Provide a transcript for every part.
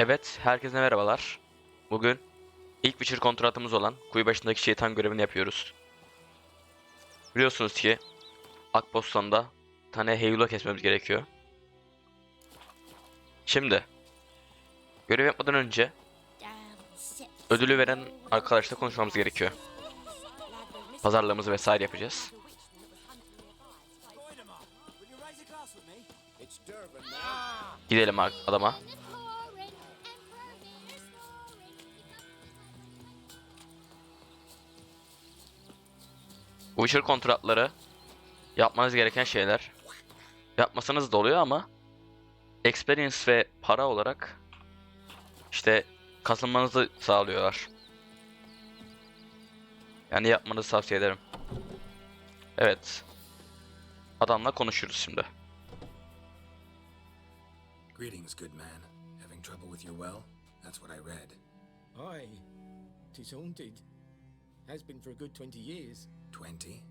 Evet, herkese merhabalar. Bugün ilk Witcher kontratımız olan kuyu başındaki şeytan görevini yapıyoruz. Biliyorsunuz ki Akbostan'da tane Heyula kesmemiz gerekiyor. Şimdi görev yapmadan önce ödülü veren arkadaşla konuşmamız gerekiyor. Pazarlığımızı vesaire yapacağız. Gidelim adama. Witcher kontratları yapmanız gereken şeyler. Yapmasanız da oluyor ama experience ve para olarak işte kazanmanızı sağlıyorlar. Yani yapmanızı tavsiye ederim. Evet. Adamla konuşuruz şimdi. Greetings, good man. Having trouble with your well? That's what I read. Aye, tis haunted. Has been for a good twenty years. Twenty?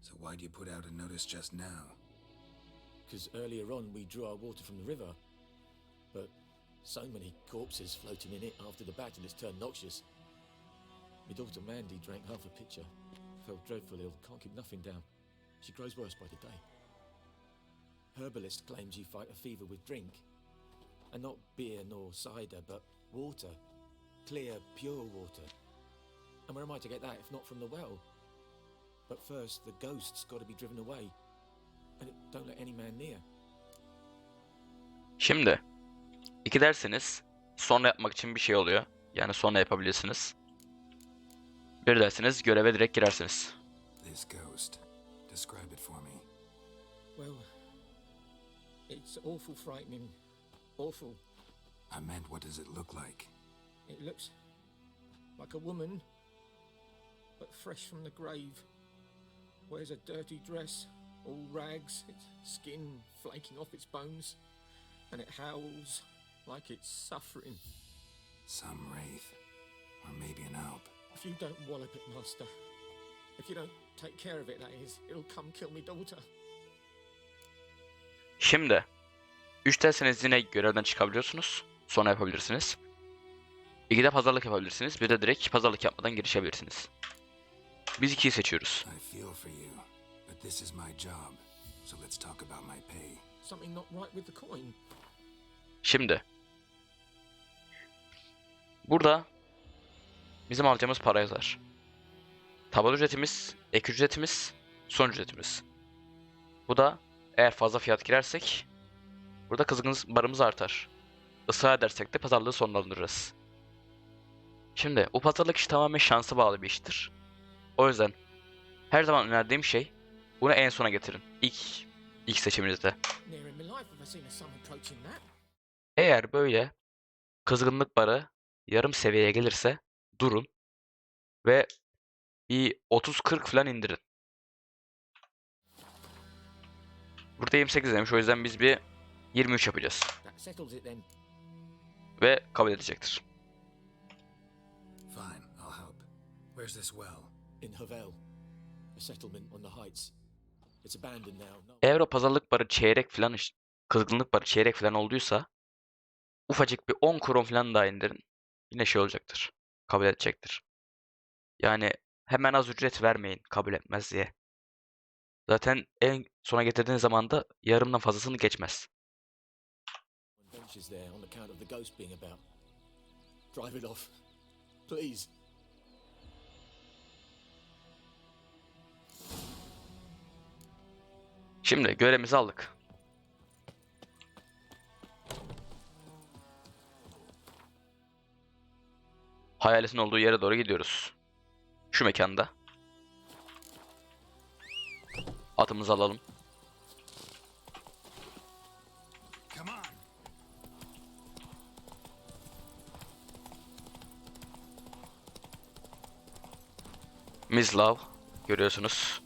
So why do you put out a notice just now? Because earlier on we drew our water from the river. But so many corpses floating in it after the battle it's turned noxious. My daughter Mandy drank half a pitcher. Felt dreadful ill, can't keep nothing down. She grows worse by the day. Herbalist claims you fight a fever with drink. And not beer nor cider, but water. Clear, pure water. And where am I to get that if not from the well? But first, the ghost's got to be driven away. And don't let any man near. Şimdi iki derseniz sonra yapmak için bir şey oluyor. Yani sonra yapabilirsiniz. Bir derseniz göreve direkt girersiniz. This ghost. Describe it for me. Well, it's awful frightening. Awful. I meant, what does it look like? It looks like a woman, but fresh from the grave. Wears a dirty dress, all rags, its skin flaking off its bones, and it howls like it's suffering. Some wraith. Or maybe an alp. If you don't wallop it, Master, if you don't take care of it, that is, it'll come kill me daughter. Şimdi 3 derseniz yine görevden çıkabiliyorsunuz. Sonra yapabilirsiniz. 2'de pazarlık yapabilirsiniz. Bir de direkt pazarlık yapmadan girişebilirsiniz. Biz 2'yi seçiyoruz. Şimdi burada bizim alacağımız para yazar. Taban ücretimiz, ek ücretimiz, son ücretimiz. Bu da eğer fazla fiyat girersek burada kızgın barımız artar. Israr edersek de pazarlığı sonlandırırız. Şimdi bu pazarlık işi tamamen şansa bağlı bir iştir. O yüzden her zaman önerdiğim şey bunu en sona getirin. İlk ilk seçiminizde. Eğer böyle kızgınlık barı yarım seviyeye gelirse durun ve bir 30-40 falan indirin. Burada 28 demiş o yüzden biz bir 23 yapacağız ve kabul edecektir. Fine, I'll help. Where's this well? In Havel, a settlement on the heights. It's abandoned now. No, Eğer o pazarlık barı çeyrek falan iş- kızgınlık barı çeyrek falan olduysa ufacık bir 10 kron falan daha indirin. Yine şey olacaktır. Kabul edecektir. Yani hemen az ücret vermeyin kabul etmez diye. Zaten en sona getirdiğiniz zaman da yarımdan fazlasını geçmez. Drive it off, please. Şimdi görevimizi aldık. Hayaletin olduğu yere doğru gidiyoruz. Şu mekanda. Atımızı alalım. Mislav görüyorsunuz.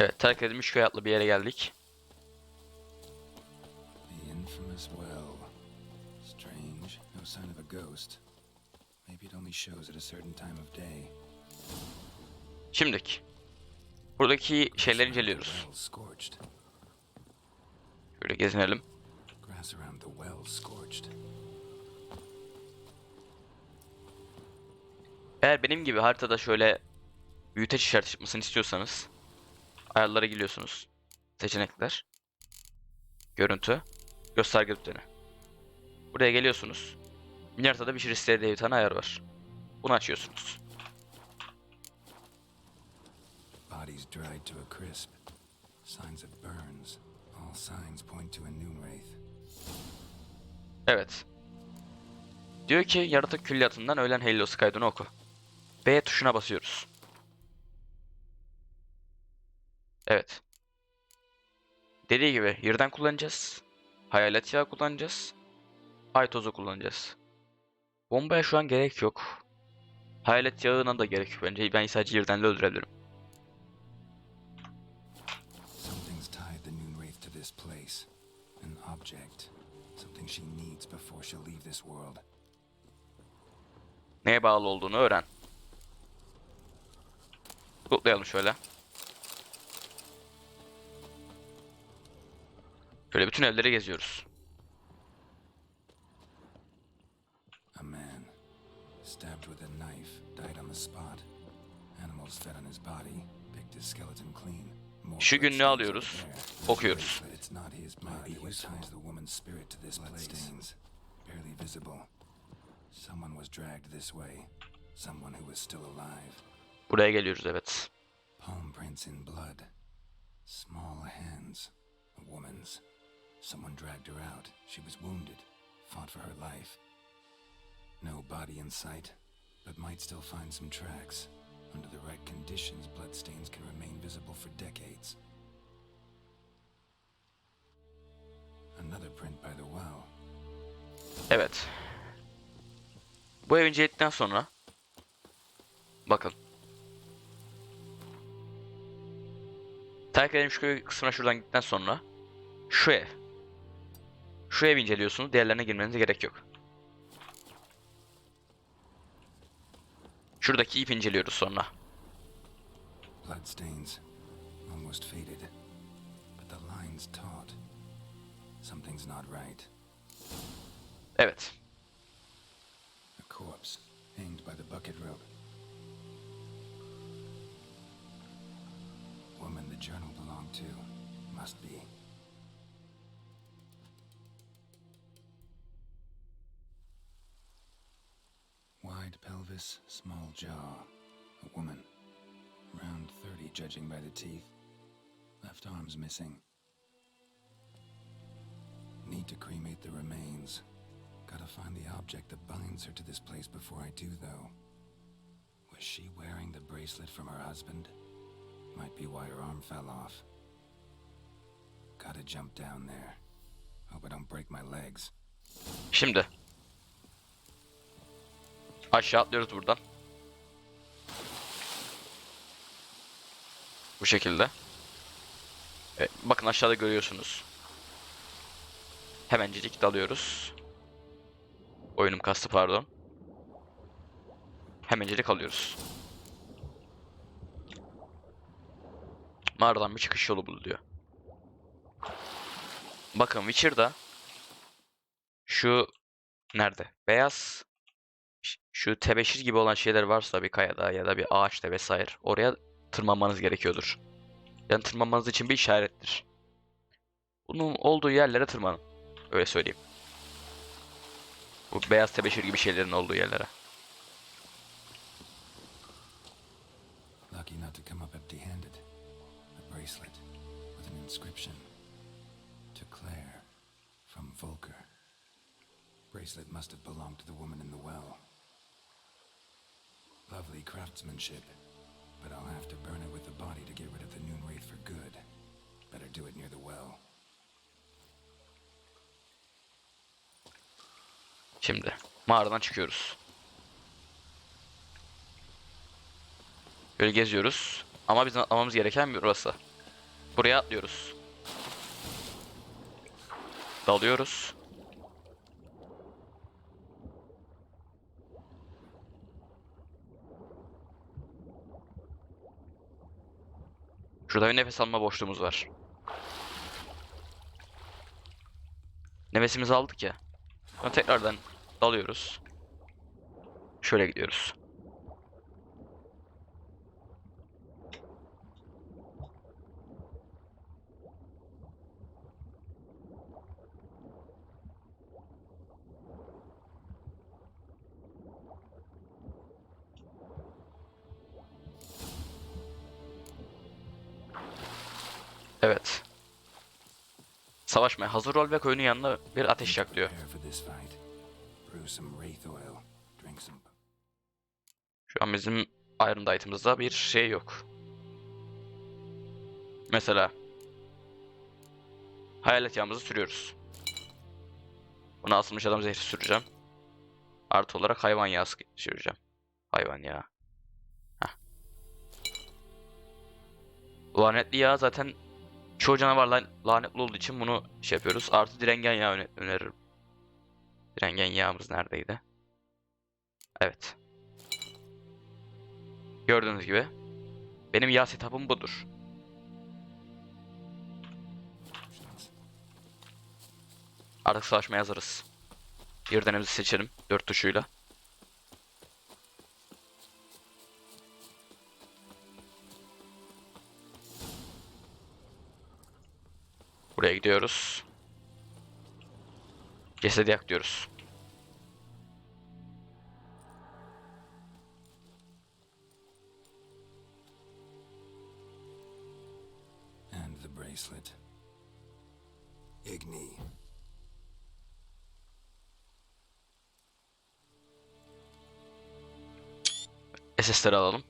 Evet, terk edilmiş köy adlı bir yere geldik. Şimdilik. Buradaki şeyleri inceliyoruz. Şöyle gezinelim. Eğer benim gibi haritada şöyle büyüteç işareti çıkmasını istiyorsanız ayarlara giriyorsunuz. Seçenekler. Görüntü. Gösterge butonu. Buraya geliyorsunuz. Mini haritada bir şey diye bir tane ayar var. Bunu açıyorsunuz. Bodies dried to a crisp. Signs of burns. All signs point to a noon wraith. Evet. Diyor ki yaratık külliyatından ölen Helios kaydını oku. B tuşuna basıyoruz. Evet. Dediği gibi yerden kullanacağız. Hayalet yağı kullanacağız. Ay tozu kullanacağız. Bombaya şu an gerek yok. Hayalet yağına da gerek yok bence. Ben sadece yerden de öldürebilirim. Neye bağlı olduğunu öğren. Kutlayalım şöyle. Şöyle bütün evleri geziyoruz. A man, stabbed with a knife, died on the spot. Animals fed on his body, picked his skeleton clean. Şu günlüğü alıyoruz, okuyoruz. But it's not his body what ties the woman's spirit to this bloodstains, barely visible. Someone was dragged this way. Someone who was still alive. Buraya geliyoruz evet. Palm prints in blood. Small hands. A woman's. Someone dragged her out. She was wounded. Fought for her life. No body in sight, but might still find some tracks. Under the right conditions, bloodstains can remain visible for decades. Another print by the well. Evet. Bu evi inceledikten sonra bakın. Terk edilmiş köy kısmına şuradan gittikten sonra şu ev. Şu evi inceliyorsunuz. Diğerlerine girmenize gerek yok. Şuradaki ip inceliyoruz sonra. Bloodstains. Almost faded. But the line's taut. Something's not right. Evet. A corpse, hanged by the bucket rope. Woman the journal belonged to. Must be. Pelvis, small jaw. A woman. Around 30, judging by the teeth. Left arm's missing. Need to cremate the remains. Gotta find the object that binds her to this place before I do, though. Was she wearing the bracelet from her husband? Might be why her arm fell off. Gotta jump down there. Hope I don't break my legs. Şimdi. Aşağı atlıyoruz buradan. Bu şekilde. Evet, bakın aşağıda görüyorsunuz. Hemencik dalıyoruz. Oyunum kastı pardon. Hemencilik alıyoruz. Mağaradan bir çıkış yolu bul diyor. Bakın Witcher'da şu nerede? Beyaz şu tebeşir gibi olan şeyler varsa bir kayada ya da bir ağaçta vesaire oraya tırmanmanız gerekiyordur. Yani tırmanmanız için bir işarettir. Bunun olduğu yerlere tırmanın. Öyle söyleyeyim. Bu beyaz tebeşir gibi şeylerin olduğu yerlere. Lucky not to come up empty handed. A bracelet with an inscription To Claire from Volker. Bracelet must have belonged to the woman in the well. Lovely craftsmanship, but I'll have to burn it with the body to get rid of the Noon Wraith for good. Better do it near the well. Şimdi mağaradan çıkıyoruz. Böyle geziyoruz. Ama bizim atlamamız gereken burası. Buraya atlıyoruz. Dalıyoruz. Şurada bir nefes alma boşluğumuz var. Nefesimizi aldık ya. Sonra tekrardan dalıyoruz. Şöyle gidiyoruz. Savaşmaya hazır ol ve koyunun yanına bir ateş yak diyor. Şu an bizim Iron Diet'ımızda bir şey yok. Mesela hayalet yağımızı sürüyoruz. Buna asılmış adam zehri süreceğim. Artı olarak hayvan yağı süreceğim. Hayvan yağı. Heh. Lanetli yağ zaten çoğu canavar lan- lanetli olduğu için bunu şey yapıyoruz. Artı direngen yağı öne- öneririm. Direngen yağımız neredeydi? Evet. Gördüğünüz gibi benim yağ setup'ım budur. Artık savaşmaya hazırız. Yerdenimizi seçelim dört tuşuyla. Buraya gidiyoruz. Cesedi yak diyoruz. And the bracelet. Igni. SS'leri alalım.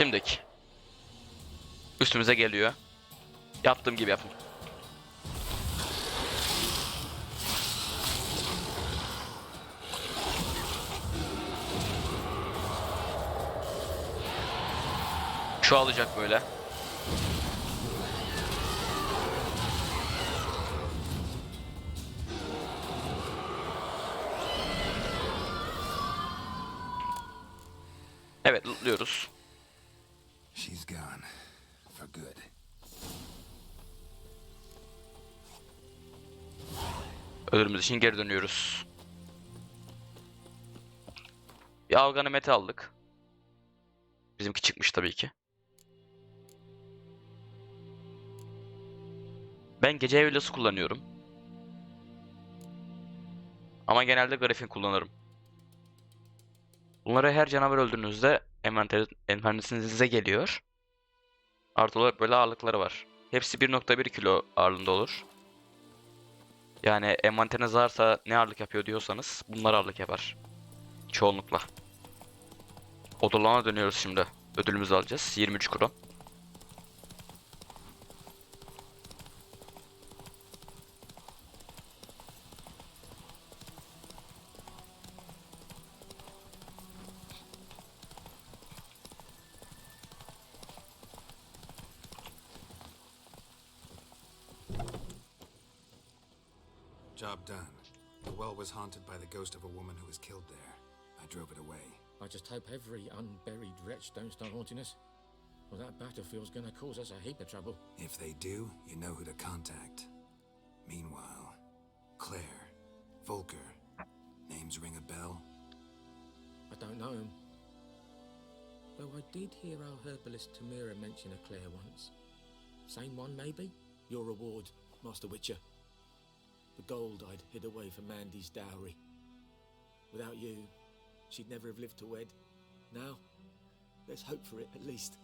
Şimdiki. Üstümüze geliyor. Yaptığım gibi yapın. Çoğalacak böyle. Evet, lootluyoruz. Ödülümüz için geri dönüyoruz. Bir Afgan'ı mete aldık. Bizimki çıkmış tabii ki. Ben gece evlası kullanıyorum. Ama genelde Griffin kullanırım. Bunları her canavar öldürdüğünüzde envanter, envanterinize geliyor. Artı olarak böyle ağırlıkları var. Hepsi 1.1 kilo ağırlığında olur. Yani envanteriniz varsa ne ağırlık yapıyor diyorsanız bunlar ağırlık yapar. Çoğunlukla. Odalana dönüyoruz şimdi. Ödülümüzü alacağız. 23 kron. Ghost of a woman who was killed there. I drove it away. I just hope every unburied wretch don't start haunting us. Well, that battlefield's gonna cause us a heap of trouble. If they do, you know who to contact. Meanwhile, Claire, Volker, names ring a bell? I don't know him. Though I did hear our herbalist Tamira mention a Claire once. Same one, maybe? Your reward, Master Witcher. The gold I'd hid away for Mandy's dowry. Without you, she'd never have lived to wed. Now, let's hope for it at least.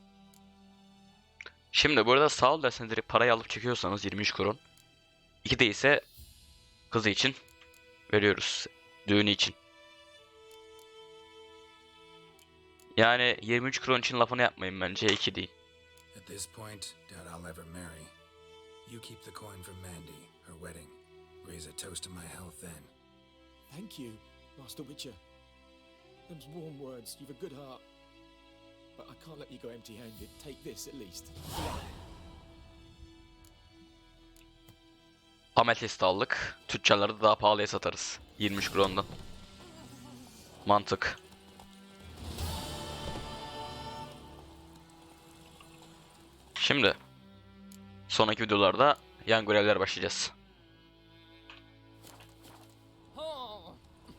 Şimdi burada sağ ol derseniz direkt parayı alıp çekiyorsanız 23 kron. İki de ise kızı için veriyoruz. Düğünü için. Yani 23 kron için lafını yapmayın bence 2 değil. At this point, doubt I'll ever marry. You keep the coin for Mandy, her wedding. Raise a toast to my health then. Thank you, Master Witcher, them's warm words. You've a good heart. But I can't let you go empty handed. Take this at least. Amethyst aldık. Tüccarları da daha pahalıya satarız. 23 krondan. Mantık. Şimdi sonraki videolarda yan görevler başlayacağız.